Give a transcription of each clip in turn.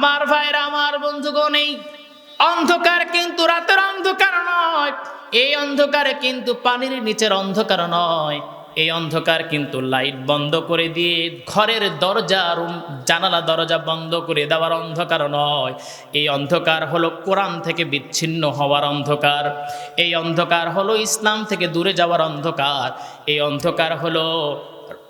আমার ভাইরা আমার বন্ধুগণ এই অন্ধকার কিন্তু রাতের অন্ধকার নয়। এই অন্ধকারে কিন্তু পানির নিচের অন্ধকার নয়। এই অন্ধকার কিন্তু লাইট বন্ধ করে দিয়ে ঘরের দরজা, রুম, জানালা, দরজা বন্ধ করে দেওয়ার অন্ধকার নয়। এই অন্ধকার হলো কোরআন থেকে বিচ্ছিন্ন হওয়ার অন্ধকার। এই অন্ধকার হলো ইসলাম থেকে দূরে যাওয়ার অন্ধকার। এই অন্ধকার হলো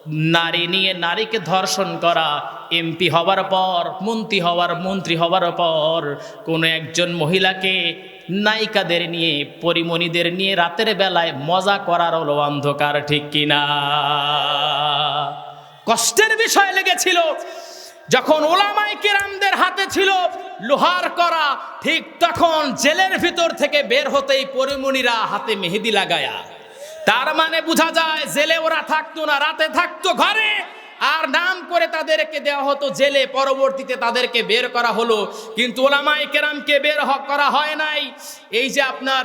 নারী নিয়ে নারীকে ধর্ষণ করা, এমপি হওয়ার পর, মন্ত্রী হওয়ার মন্ত্রী হওয়ার পর, কোনো একজন মহিলাকে নায়িকাদের নিয়ে, পরিমণিদের নিয়ে রাতের বেলায় মজা করার হলো অন্ধকার, ঠিক কিনা কষ্টের বিষয় লেগেছিল। যখন ওলামাই কেরামদের হাতে ছিল লোহার করা, ঠিক তখন জেলের ভিতর থেকে বের হতেই পরিমণিরা হাতে মেহেদি লাগায়া তার মানে বোঝা যায় জেলে ওরা থাকতো না, রাতে থাকতো ঘরে। আর নাম করে তাদেরকে দেওয়া হতো জেলে, পরবর্তীতে তাদেরকে বের করা হলো। কিন্তু ওলামাই কেরামকে বের করা হয় নাই। এই যে আপনার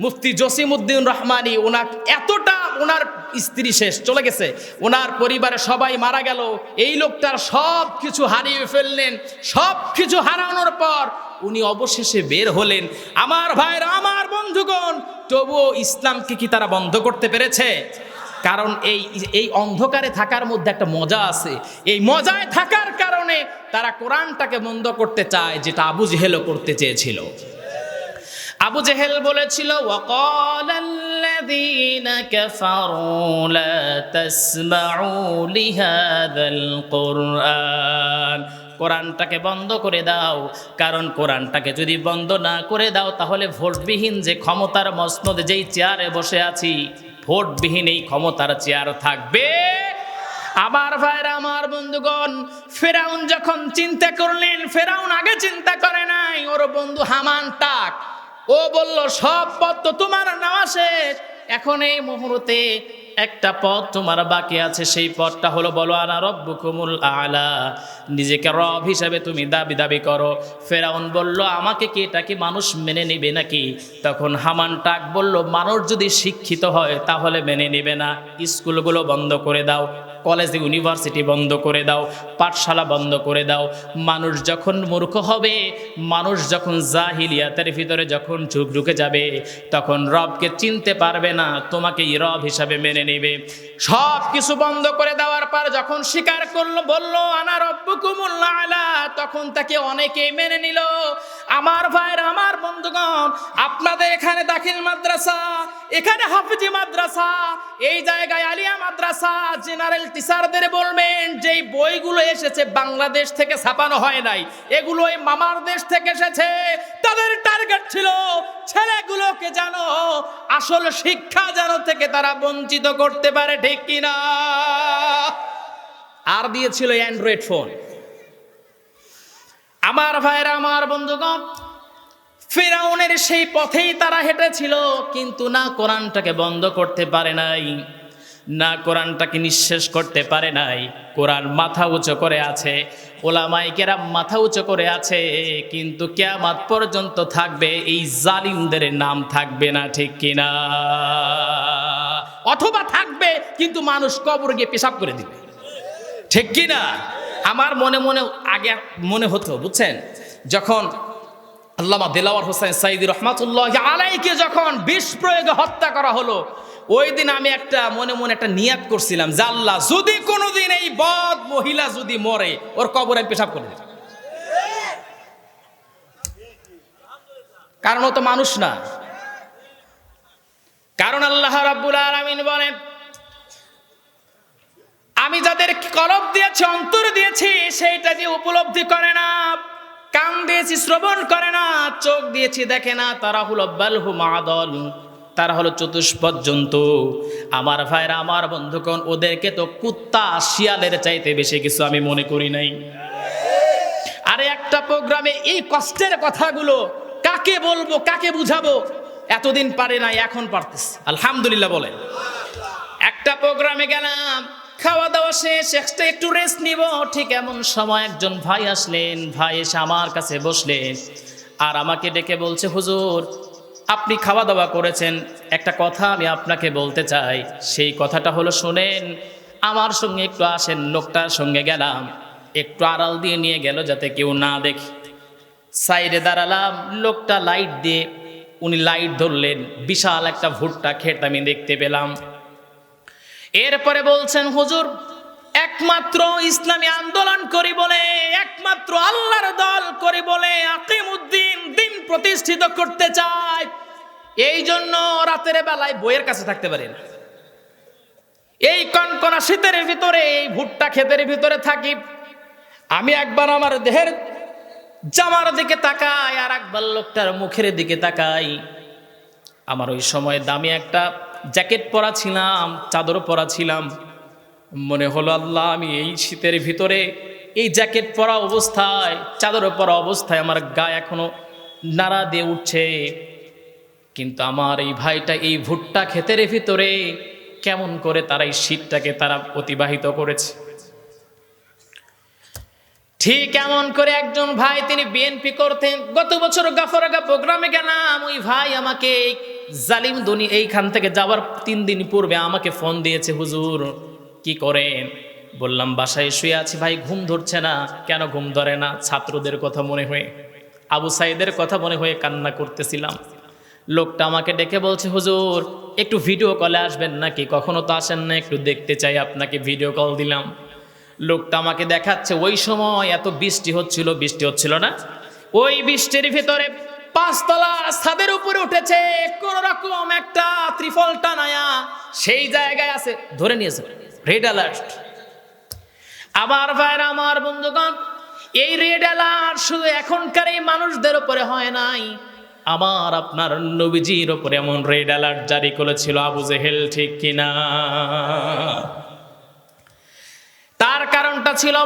মুফতি জসিমউদ্দিন রহমানি, ওনার এতটা ওনার স্ত্রী শেষ, চলে গেছে। ওনার পরিবারে সবাই মারা গেল। এই লোকটার সব কিছু হারিয়ে ফেললেন, সব কিছু হারানোর পর উনি অবশেষে বের হলেন। আমার ভাইরা, আমার বন্ধুগণ তবুও ইসলামকে কি তারা বন্ধ করতে পেরেছে কারণ এই এই অন্ধকারে থাকার মধ্যে একটা মজা আছে এই মজায় থাকার কারণে তারা কোরআনটাকে বন্ধ করতে চায় যেটা আবু জেহেলও করতে চেয়েছিল আবু জেহেল বলেছিল وقال الذين كفروا لا تسمعوا لهذا القرآن কোরআনটাকে বন্ধ করে দাও। কারণ কোরআনটাকে যদি বন্ধ না করে দাও, তাহলে ভোটবিহীন যে ক্ষমতার মসনদে যেই চেয়ারে বসে আছি, ভোটবিহীন এই ক্ষমতার চেয়ার থাকবে। আমার ভাইরা আমার বন্ধুগণ, ফেরাউন যখন চিন্তা করলেন, ফেরাউন আগে চিন্তা করে নাই, ওর বন্ধু হামান টাক ও বলল, সব পথ তো তোমার নেওয়া শেষ। এখন এই মুহূর্তে একটা পথ তোমার বাকি আছে, সেই পথটা হলো বলো, আনা রব্বুকুমুল আলা। নিজেকে রব হিসাবে তুমি দাবি দাবি করো। ফেরাউন বলল, আমাকে কি এটা কি মানুষ মেনে নিবে নাকি? তখন হামান টাক বলল, মানুষ যদি শিক্ষিত হয় তাহলে মেনে নিবে না। স্কুলগুলো বন্ধ করে দাও। কলেজ, ইউনিভার্সিটি বন্ধ করে দাও, পাঠশালা বন্ধ করে দাও। মানুষ যখন মূর্খ হবে, মানুষ যখন জাহিলিয়াতের ভিতরে যখন চুপ ঢুকে যাবে, তখন রবকে চিনতে পারবে না, তোমাকেই রব হিসাবে মেনে নেবে। সব কিছু বন্ধ করে দেওয়ার পর যখন স্বীকার করল, বলল, আনা রব্বুকুমুল্লাহ আলা তখন তাকে অনেকেই মেনে নিল। আমার ভাইয়ের, আমার বন্ধুগণ, আপনাদের এখানে দাখিল মাদ্রাসা এখানে হাফিজি মাদ্রাসা, এই জায়গায় আলিয়া মাদ্রাসা, জেনারেল টিচারদের বলবেন, যেই বইগুলো এসেছে বাংলাদেশ থেকে ছাপানো হয় নাই, এগুলো এই মামার দেশ থেকে এসেছে। তাদের টার্গেট ছিল ছেলেগুলোকে জানো আসল শিক্ষা যেন থেকে তারা বঞ্চিত করতে পারে, ঠিক কিনা আর দিয়েছিল অ্যান্ড্রয়েড ফোন আমার ভাইরা আমার বন্ধুগণ ফেরাউনের সেই পথেই তারা হেঁটেছিল, কিন্তু না কোরআনটাকে বন্ধ করতে পারে নাই, না কোরআনটাকে নিঃশেষ করতে পারে নাই। কোরআন মাথা উঁচু করে আছে ওলামাইকেরা মাথা উঁচু করে আছে, কিন্তু কেয়ামাত পর্যন্ত থাকবে, এই জালিমদের নাম থাকবে না, ঠিক কিনা? অথবা থাকবে, কিন্তু মানুষ কবর গিয়ে পেশাব করে দিবে। ঠিক কি না আমার মনে মনে আগে মনে হতো, বুঝছেন? যখন আল্লামা দিলাওয়ার হোসেন সাইদি রহমাতুল্লাহ আলাইকে যখন বিষ প্রয়োগে হত্যা করা হলো, ওই দিন আমি একটা মনে মনে একটা নিয়াত করছিলাম যে আল্লাহ যদি কোনোদিন এই বদ মহিলা যদি মরে, ওর কবর আমি পেশাব করে দিতাম কারণ ও তো মানুষ না। কারণ আল্লাহ রাব্বুল আলামিন বলেন, আমি যাদের কলব দিয়েছি, অন্তর দিয়েছি, সেইটা যে উপলব্ধি করে না। কান দিয়েছি, শ্রবণ করে না, চোখ দিয়েছি, দেখে না, তারা হলো বালহু মাদল। তারা হলো চতুষ্পদ জন্তু। আমার ভাইরা, আমার বন্ধুগণ, ওদেরকে তো কুত্তা শিয়ালের চাইতে বেশি কিছু আমি মনে করি নাই। আরে একটা প্রোগ্রামে এই কষ্টের কথাগুলো কাকে বলব, কাকে বুঝাবো, এতদিন পারে নাই, এখন পারতেছে। আলহামদুলিল্লাহ বলেন। একটা প্রোগ্রামে গেলাম খাওয়া দাওয়া শেষ একটা একটু রেস্ট নিব। ঠিক এমন সময় একজন ভাই আসলেন। ভাই এসে আমার কাছে বসলেন আর আমাকে ডেকে বলছে, হুজুর, আপনি খাওয়া দাওয়া করেছেন। একটা কথা আমি আপনাকে বলতে চাই। সেই কথাটা হলো, শোনেন, আমার সঙ্গে একটু আসেন, লোকটার সঙ্গে গেলাম। একটু আড়াল দিয়ে নিয়ে গেল যাতে কেউ না দেখে। সাইডে দাঁড়ালাম, লোকটা লাইট দিয়ে উনি লাইট ধরলেন। বিশাল একটা ভুট্টা ক্ষেত আমি দেখতে পেলাম। এরপরে বলছেন, হুজুর, একমাত্র ইসলামী আন্দোলন করি বলে, একমাত্র আল্লাহর দল করি বলে আকিমুদ্দিন দিন প্রতিষ্ঠিত করতে চায় এই জন্য রাতের বেলায় বইয়ের কাছে থাকতে পারে না। এই কনকনা শীতের ভিতরে, এই ভুট্টা ক্ষেতের ভিতরে থাকি। আমি একবার আমার দেহের জামার দিকে তাকাই, আর একবার লোকটার মুখের দিকে তাকাই। আমার ওই সময় দামি একটা জ্যাকেট পরা ছিলাম চাদর পরা ছিলাম মনে হলো, আল্লাহ, আমি এই শীতের ভিতরে এই জ্যাকেট পরা অবস্থায় চাদর পরা অবস্থায় আমার গায়ে এখনও নাড়া দিয়ে উঠছে। কিন্তু আমার এই ভাইটা এই ভুট্টা ক্ষেতের ভিতরে কেমন করে তারা এই শীতটাকে তারা অতিবাহিত করেছে। ঠিক এমন করে একজন ভাই তিনি বিএনপি করতেন। গত বছর গাফরাগা প্রোগ্রামে গেলাম, ওই ভাই আমাকে জালিম দনি এইখান থেকে যাওয়ার তিন দিন পূর্বে আমাকে ফোন দিয়েছে, হুজুর, কি করেন? বললাম, বাসায় শুয়ে আছি ভাই, ঘুম ধরছে না। কেন ঘুম ধরে না? ছাত্রদের কথা মনে হয়ে, আবু সাইদের কথা মনে হয়ে কান্না করতেছিলাম। লোকটা আমাকে ডেকে বলছে, হুজুর, একটু ভিডিও কলে আসবেন নাকি? কখনো তো আসেন না, একটু দেখতে চাই আপনাকে, ভিডিও কল দিলাম। লোকটা আমাকে দেখাচ্ছে, ওই সময় এত বৃষ্টি হচ্ছিল বৃষ্টি হচ্ছিল না। ওই বৃষ্টির ভিতরে পাঁচতলা ছাদের উপরে উঠেছে কোন রকম একটা ত্রিফল টানায়া। সেই জায়গায় আছে, ধরে নিয়েছে রেড অ্যালার্ট আমার ভাইরা আমার বন্ধুগণ, এই রেড অ্যালার্ট শুধু এখনকার এই মানুষদের উপরে হয় নাই। আমার আপনার নবীজির ওপরে এমন রেড অ্যালার্ট জারি করেছিল আবু জেহেল, ঠিক কিনা? তার কারণটা ছিল,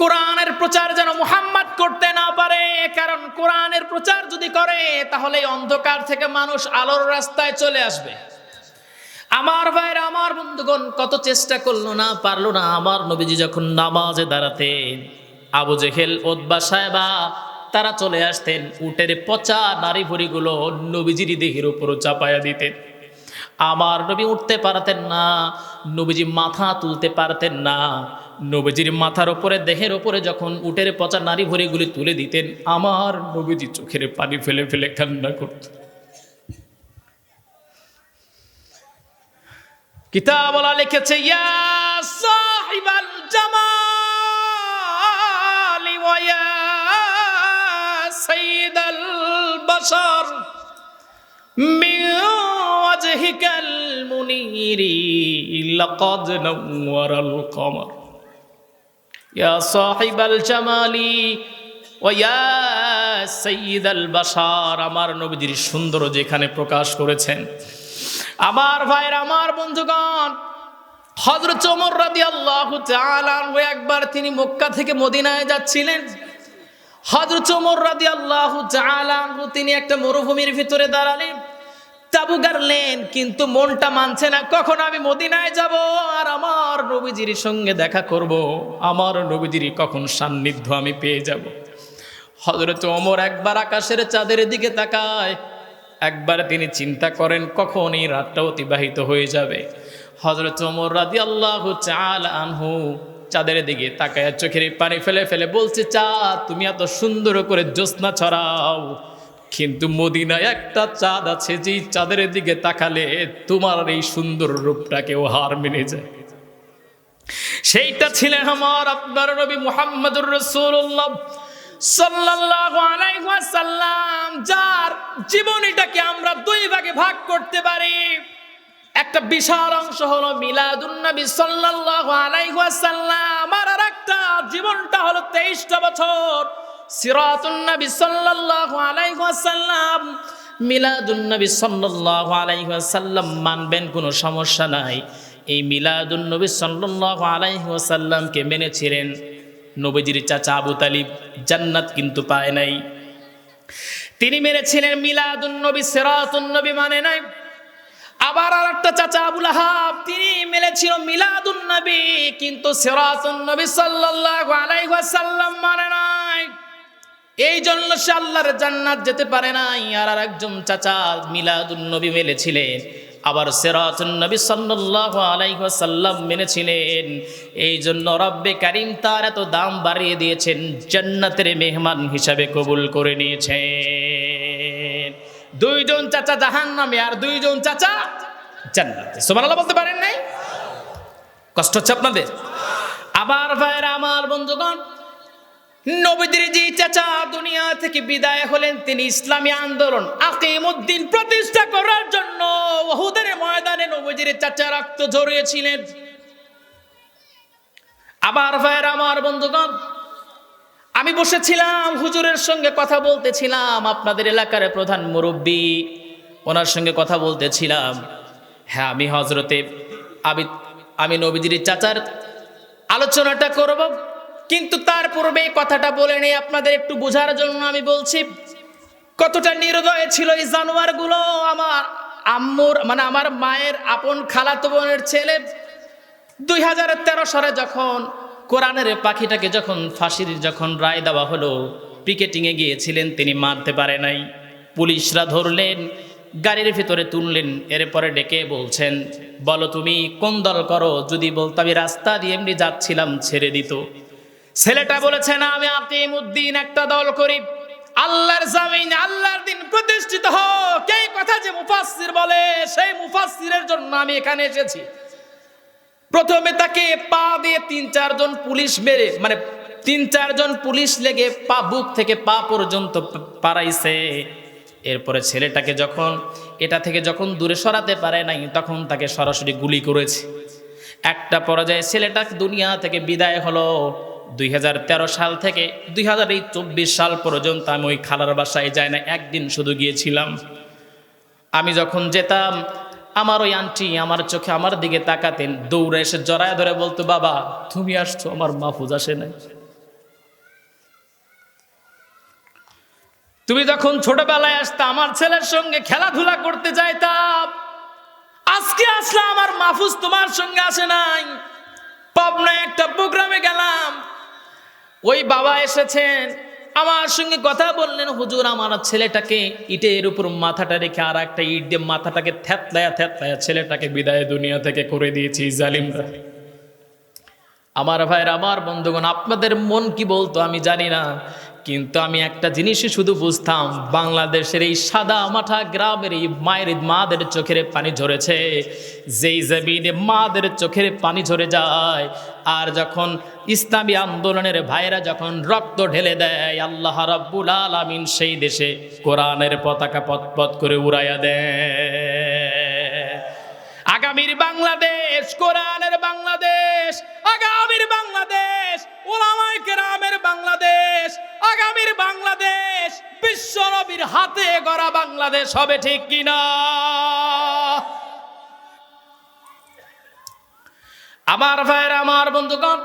কোরআনের প্রচার যেন মুহাম্মদ করতে না পারে। কারণ কোরআনের প্রচার যদি করে, তাহলে অন্ধকার থেকে মানুষ আলোর রাস্তায় চলে আসবে। আমার ভাইয়ের, আমার বন্ধুগণ, কত চেষ্টা করল না, পারল না। আমার নবীজি যখন নামাজে দাঁড়াতেন আবু জেহেল ওদবা সাহেবা, তারা চলে আসতেন, উটের পচা নারী ভুড়িগুলো নবীজির দেহের উপরও চাপায়া দিতেন। আমার নবী উঠতে পারতেন না। নবীজি মাথা তুলতে পারতেন না। নবীজির মাথার ওপরে দেহের ওপরে যখন উটের পচা নারী ভুড়িগুলি তুলে দিতেন, আমার নবীজি চোখের পানি ফেলে ফেলে কান্না করত। কিতাবলা লিখেছে, ইয়া সাহিবাল জামালি وجهك المنير لقد نور القمر يا صاحب الجمال ويا سيد البشر আমার নবীজির সুন্দর যেখানে প্রকাশ করেছেন আমার ভাইয়ের আমার বন্ধুগণ হজরত ওমর রাদিয়াল্লাহু তাআলা আনহু একবার তিনি মক্কা থেকে মদিনায় যাচ্ছিলেন হজরত ওমর রাদিয়াল্লাহু তাআলা আনহু তিনি একটা মরুভূমির ভিতরে দাঁড়ালেন তাবু গাড়লেন কিন্তু মনটা মানছে না, কখন আমি মদিনায় যাব আর আমার নবীজির সঙ্গে দেখা করব। আমার নবীজির কখন সান্নিধ্য আমি পেয়ে যাব। হজরত ওমর একবার আকাশের চাঁদের দিকে তাকায়। একবার তিনি চিন্তা করেন, কখন এই রাতটা অতিবাহিত হয়ে যাবে। হজরত ওমর রাদি আল্লাহ চাল আনহু চাঁদের দিকে তাকায় চোখের পানি ফেলে ফেলে বলছে, চা, তুমি এত সুন্দর করে জ্যোৎস্না ছড়াও। কিন্তু মদিনায় একটা চাঁদ আছে, যেই চাঁদের দিকে তাকালে তোমার এই সুন্দর রূপটাকেও হার মেনে যায়। সেইটা ছিলেন আমার, আপনার নবী মুহাম্মদুর রসুল্লাহ ওয়াসাল্লাম, যার জীবনীটাকে আমরা দুই ভাগে ভাগ করতে পারি। একটা বিশাল অংশ হলো মিলাদুন নবী সাল্লাল্লাহু আলাইহি ওয়াসাল্লাম, আর আরেকটা জীবনটা হলো 23টা বছর। সিরাতুন নবী সাল্লাল্লাহু আলাইহি ওয়াসাল্লাম, মিলাদুন নবী সাল্লাল্লাহু আলাইহি ওয়াসাল্লাম মানবেন, কোনো সমস্যা নাই। এই মিলাদুন নবী সাল্লাল্লাহু আলাইহি ওয়াসাল্লামকে মেনেছিলেন নবীজির চাচা আবু তালিব, জান্নাত কিন্তু পায় নাই। তিনি মেরেছিলেন মিলাদুন নবী, সিরাতুন নবী মানে নাই। আবার আর একটা চাচা আবুল আহাব তিনি মেলেছিল মিলাদুন নবী, কিন্তু সিরাতুন নবী সাল্লাল্লাহু আলাইহি ওয়াসাল্লাম মানে নাই। এই জন্য সে আল্লাহর জান্নাত যেতে পারে নাই। আর আর একজন চাচা মিলাদুন নবী মেলেছিলেন আবার সেরাতুন নবী সাল্লাল্লাহু আলাইহি ওয়াসাল্লাম মেনেছিলেন। এই জন্য রব্বে কারিম তার এত দাম বাড়িয়ে দিয়েছেন, জান্নাতের মেহমান হিসাবে কবুল করে নিয়েছেন। দুইজন চাচা জাহান্নামে আর দুইজন চাচা জান্নাতে। সুবহানাল্লাহ বলতে পারেন নাই? কষ্ট হচ্ছে আপনাদের? আবার ভাইরা আমার বন্ধুগণ নবীদের যে চাচা দুনিয়া থেকে বিদায় হলেন, তিনি ইসলামী আন্দোলন, আকিমুদ্দিন প্রতিষ্ঠা করার জন্য ওহুদের ময়দানে নবীজির চাচা রক্ত ঝরিয়েছিলেন। আবার ভাইয়ের আমার বন্ধুগণ, আমি বসেছিলাম, হুজুরের সঙ্গে কথা বলতেছিলাম, আপনাদের এলাকার প্রধান মুরব্বী, ওনার সঙ্গে কথা বলতেছিলাম। হ্যাঁ আমি হজরতে আমি আমি নবীজির চাচার আলোচনাটা করব। কিন্তু তার পূর্বে কথাটা বলে নেই। আপনাদের একটু বোঝার জন্য আমি বলছি, কতটা নির্দয় ছিল এই জানোয়ারগুলো। আমার আম্মুর মানে আমার মায়ের আপন খালাতো বোনের ছেলে দুই হাজার তেরো সালে যখন কোরআনের পাখিটাকে যখন ফাঁসির যখন রায় দেওয়া হলো পিকেটিংয়ে গিয়েছিলেন, তিনি মারতে পারে নাই। পুলিশরা ধরলেন, গাড়ির ভিতরে তুললেন, এরপরে ডেকে বলছেন, বলো তুমি কোন দল করো? যদি বলতো আমি রাস্তা দিয়ে এমনি যাচ্ছিলাম, ছেড়ে দিত। ছেলেটা বলেছে, না, আমি আতিমুদ্দিন একটা দল করি। আল্লাহর জামিন, আল্লাহর দিন প্রতিষ্ঠিত হোক। এই কথা যে মুফাসসির বলে, সেই মুফাসসিরের জন্য আমি এখানে এসেছি। প্রথমে তাকে পা দিয়ে তিন, চারজন পুলিশ মেরে মানে তিন, চারজন পুলিশ লেগে পা, বুক থেকে পা পর্যন্ত পারাইছে এরপরে ছেলেটাকে যখন, এটা থেকে যখন দূরে সরাতে পারে নাই, তখন তাকে সরাসরি গুলি করেছে। একটা পর্যায়ে ছেলেটা দুনিয়া থেকে বিদায় হলো। দুই হাজার তেরো সাল থেকে দুই সাল পর্যন্ত আমি ওই খালার বাসায় যাই না, একদিন শুধু গিয়েছিলাম। আমি যখন যেতাম, আমার ওই আন্টি আমার চোখে আমার দিকে তাকাতেন, দৌড়ে এসে জড়ায় ধরে বলতো, বাবা, তুমি আসছো, আমার মাহফুজ আসে নাই। তুমি যখন ছোটবেলায় আসতা, আমার ছেলের সঙ্গে খেলাধুলা করতে যাইতাম। আজকে আসলে আমার মাহফুজ তোমার সঙ্গে আসে নাই। পাবনায় একটা প্রোগ্রামে গেলাম। ওই বাবা এসেছেন। আমার সঙ্গে কথা বললেন হুজুর, আমার ছেলেটাকে ইটের উপর মাথাটা রেখে আর একটা ইট দিয়ে মাথাটাকে থ্যাতলায়া থ্যাতলায়া ছেলেটাকে বিদায় দুনিয়া থেকে করে দিয়েছি, জালিমরা। আমার ভাইয়ের, আমার বন্ধুগণ, আপনাদের মন কি বলতো আমি জানি না। কিন্তু আমি একটা জিনিসই শুধু বুঝতাম, বাংলাদেশের এই সাদা মাঠা গ্রামের এই মায়ের মাদের চোখের পানি ঝরেছে। যেই জমিনে মাদের চোখের পানি ঝরে যায়, আর যখন ইসলামী আন্দোলনের ভাইরা যখন রক্ত ঢেলে দেয়, আল্লাহ রাব্বুল আলামিন সেই দেশে কোরআনের পতাকা পথ করে উড়াইয়া দেয়। আগামীর বাংলাদেশ, কোরআনের বাংলাদেশ আগামীর কেরামের বাংলাদেশ, আগামীর বাংলাদেশ, বিশ্ব নবীর হাতে গড়া বাংলাদেশ হবে ঠিক কিনা? আমার ভাইয়ের, আমার বন্ধুগণ,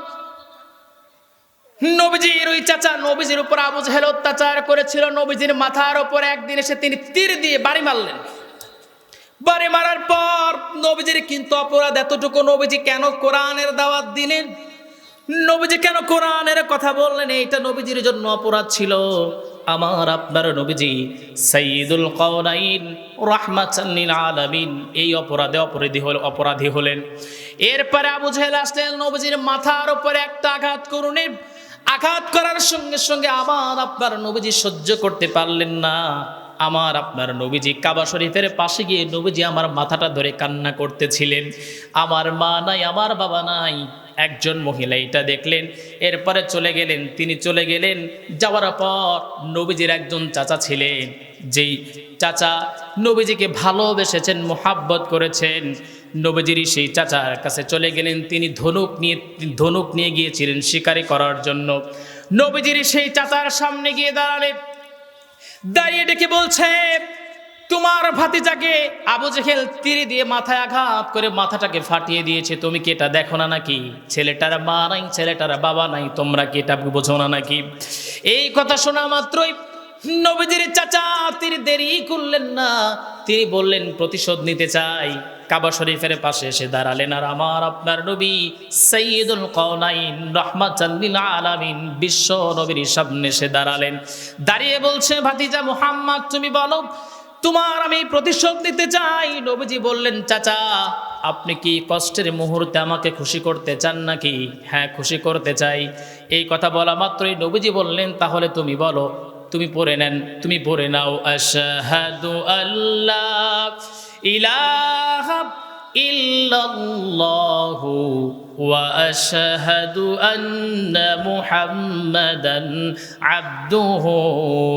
নবীজির ওই চাচা, নবীজির উপর আবু জাহেল অত্যাচার করেছিল, নবীজির মাথার উপর একদিন এসে তিনি তীর দিয়ে বাড়ি মারলেন। বাড়ি মারার পর নবীজির কিন্তু অপরাধ এতটুকু, নবীজি কেন কোরআনের দাওয়াত দিলেন? নবীজি কেন কোরআনের কথা বললেন? এইটা নবীজির জন্য অপরাধ ছিল। আমার আপনার নবীজি সাইয়্যিদুল কওনাইন রাহমাতাল লিল আলামিন এই অপরাধে অপরাধী হল অপরাধী হলেন। এরপরে আবু জাহেল আসলেন, নবীজির মাথার উপরে একটা আঘাত করুনের আঘাত করার সঙ্গে সঙ্গে আমার আপনার নবীজি সহ্য করতে পারলেন না। আমার আপনার নবীজি কাবা শরীফের পাশে গিয়ে নবীজি আমার মাথাটা ধরে কান্না করতেছিলেন। আমার মা নাই, আমার বাবা নাই। একজন মহিলা এটা দেখলেন, এরপরে চলে গেলেন, তিনি চলে গেলেন, যাওয়ার পর নবীজির একজন চাচা ছিলেন, যেই চাচা নবীজিকে ভালোবেসেছেন, মোহাব্বত করেছেন নবীজির সেই চাচার কাছে চলে গেলেন, তিনি ধনুক নিয়ে ধনুক নিয়ে গিয়েছিলেন শিকারি করার জন্য। নবীজির সেই চাচার সামনে গিয়ে দাঁড়ালেন, দাঁড়িয়ে ডেকে বলছে তোমার ভাতিজাকে আবু জেহেল তীরে দিয়ে মাথায় আঘাত করে মাথাটাকে ফাটিয়ে দিয়েছে। তুমি কি এটা দেখো না নাকি? ছেলেটার মা নাই, ছেলেটার বাবা নাই, তোমরা কি এটা বোঝো না নাকি? এই কথা শোনা মাত্রই নবীজির চাচা তিনি দেরি করলেন না। তিনি বললেন, প্রতিশোধ নিতে চাই। কাবা শরীফের পাশে এসে দাঁড়ালেন। আর আমার আপনার নবী সৈয়দুল কওনাইন রহমাতাল্লিল আলামিন বিশ্ব নবীর সামনে এসে দাঁড়ালেন। দাঁড়িয়ে বলছে, ভাতিজা মুহাম্মদ, তুমি বলো তোমার আমি প্রতিশোধ নিতে চাই। নবীজি বললেন, চাচা, আপনি কি কষ্টের মুহূর্তে আমাকে খুশি করতে চান নাকি? হ্যাঁ খুশি করতে চাই। এই কথা বলা মাত্রই নবীজি বললেন, তাহলে তুমি বলো, তুমি পড়ে নেন, তুমি পড়ে নাও। আশহাদু আল্লাহ ইলাহা ইল্লাল্লাহু আন্না মুহাম্মাদান আবদুহু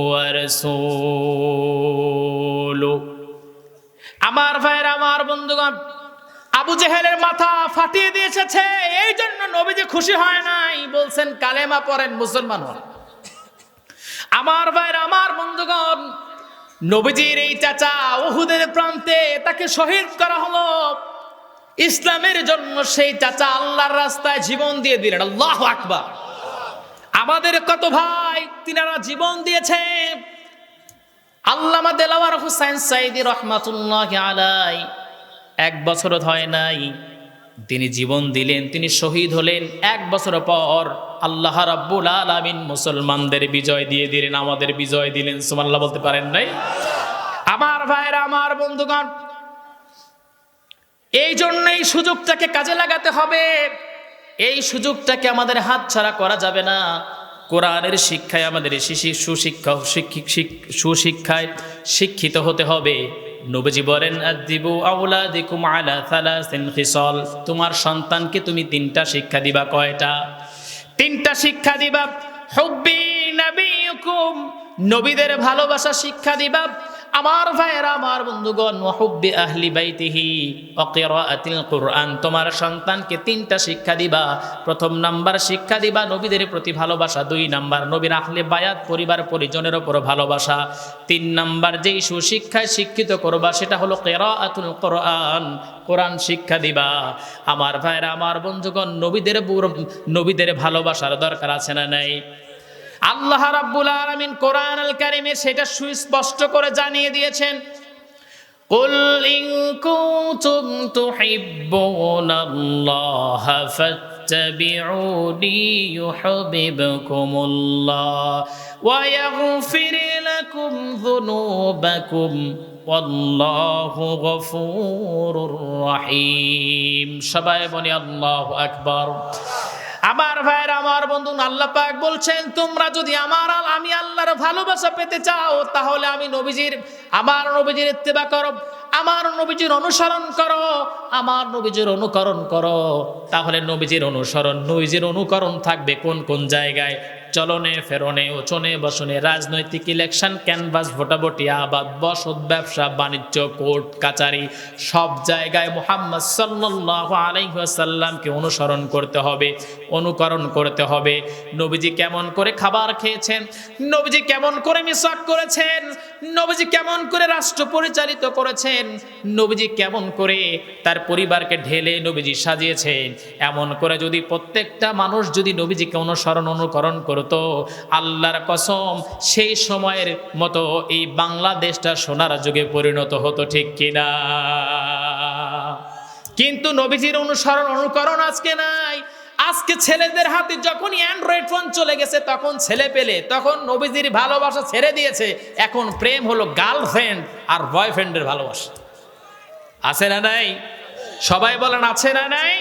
ওয়া রাসূলুহু আমার ভাইয়ের, আমার বন্ধুগণ, আবু জেহেলের মাথা ফাটিয়ে দিয়ে এসেছে এই জন্য নবীজি খুশি হয় নাই। বলছেন, কালেমা পড়েন মুসলমান হন। আমার ভাইয়ের, আমার বন্ধুগণ, নবীজির এই চাচা ওহুদের প্রান্তে তাকে শহীদ করা হলো। ইসলামের জন্য সেই চাচা আল্লাহর রাস্তায় জীবন দিয়ে দিলেন। আল্লাহ আকবার। আমাদের কত ভাই, তিনারা জীবন দিয়েছে আল্লামা দেলাওয়ার হুসাইন সাইদি রহমাতুল্লাহ আলাই এক বছর হয় নাই, তিনি জীবন দিলেন, তিনি শহীদ হলেন। এক বছর পর আল্লাহ রাব্বুল আলামিন মুসলমানদের বিজয় দিয়ে দিলেন, আমাদের বিজয় দিলেন। সুমাল্লাহ বলতে পারেন নাই? আমার ভাইরা, আমার বন্ধুগণ এই জন্য এই সুযোগটাকে কাজে লাগাতে হবে। এই সুযোগটাকে আমাদের হাতছাড়া করা যাবে না। কোরআনের শিক্ষায় আমাদের শিশি, সুশিক্ষা সুশিক্ষায় শিক্ষিত হতে হবে। নবীজি বলেন খিসাল। তোমার সন্তানকে তুমি তিনটা শিক্ষা দিবা কয়টা? তিনটা শিক্ষা দিবা। হুব্বি নবীদের ভালোবাসা শিক্ষা দিবা। আমার ভাইয়েরা, আমার বন্ধুগণ, ওয়াহুব্বি আহলি বাইতিহি অকিরাআতিল কুরআন, তোমার সন্তানকে তিনটা শিক্ষা দিবা। প্রথম নাম্বার শিক্ষা দিবা নবীদের প্রতি ভালোবাসা, দুই নাম্বার নবীর আহলে বায়াত পরিবার পরিজনের ওপর ভালোবাসা। তিন নাম্বার যেই সুশিক্ষায় শিক্ষিত করবা, সেটা হলো কেরাআতুল কোরআন কোরআন শিক্ষা দিবা। আমার ভাইয়েরা, আমার বন্ধুগণ, নবীদের নবীদের ভালোবাসার দরকার আছে না নাই? আল্লাহ রাব্বুল আলামিন কোরআন আল কারিমে সেটা সুস্পষ্ট করে জানিয়ে দিয়েছেন قل إن كنتم تحبون الله فاتبعوني يحببكم الله ويغفر لكم ذنوبكم والله غفور رحيم সবাই বলি আল্লাহু আকবার আমার ভাইয়ের, আমার বন্ধু আল্লাহ পাক বলছেন, তোমরা যদি আমার আল- আমি আল্লাহর ভালোবাসা পেতে চাও, তাহলে আমি নবীজির, আমার নবীজির ইত্তেবা করো, আমার নবীজির অনুসরণ করো, আমার নবীজির অনুকরণ করো। তাহলে নবীজির অনুসরণ, নবীজির অনুকরণ থাকবে কোন কোন জায়গায়? চলনে, ফেরনে ওচনে বসনে রাজনৈতিক ইলেকশন ক্যানভাস ভোটাভুটি আবাদ বসত ব্যবসা, বাণিজ্য কোর্ট কাচারি, সব জায়গায় মোহাম্মদ সাল্লাল্লাহু আলাইহি ওয়াসাল্লামকে অনুসরণ করতে হবে, অনুকরণ করতে হবে। নবীজি কেমন করে খাবার খেয়েছেন? নবীজি কেমন করে মিসওয়াক করেছেন? নবীজি কেমন করে রাষ্ট্র পরিচালিত করেছেন? নবীজি কেমন করে তার পরিবারকে ঢেলে নবীজি সাজিয়েছেন? এমন করে যদি প্রত্যেকটা মানুষ যদি নবীজিকে অনুসরণ, অনুকরণ করতো। আল্লাহর কসম, সেই সময়ের মতো এই বাংলাদেশটা সোনার যুগে পরিণত হতো ঠিক কিনা? কিন্তু নবীজির অনুসরণ, অনুকরণ আজকে নাই। আজকে ছেলেদের হাতে যখনই অ্যান্ড্রয়েড ফোন চলে গেছে, তখন ছেলে পেলে, তখন নবীজির ভালোবাসা ছেড়ে দিয়েছে। এখন প্রেম হলো গার্লফ্রেন্ড আর বয়ফ্রেন্ডের ভালোবাসা। আছে না নাই? সবাই বলেন, আছে না নাই?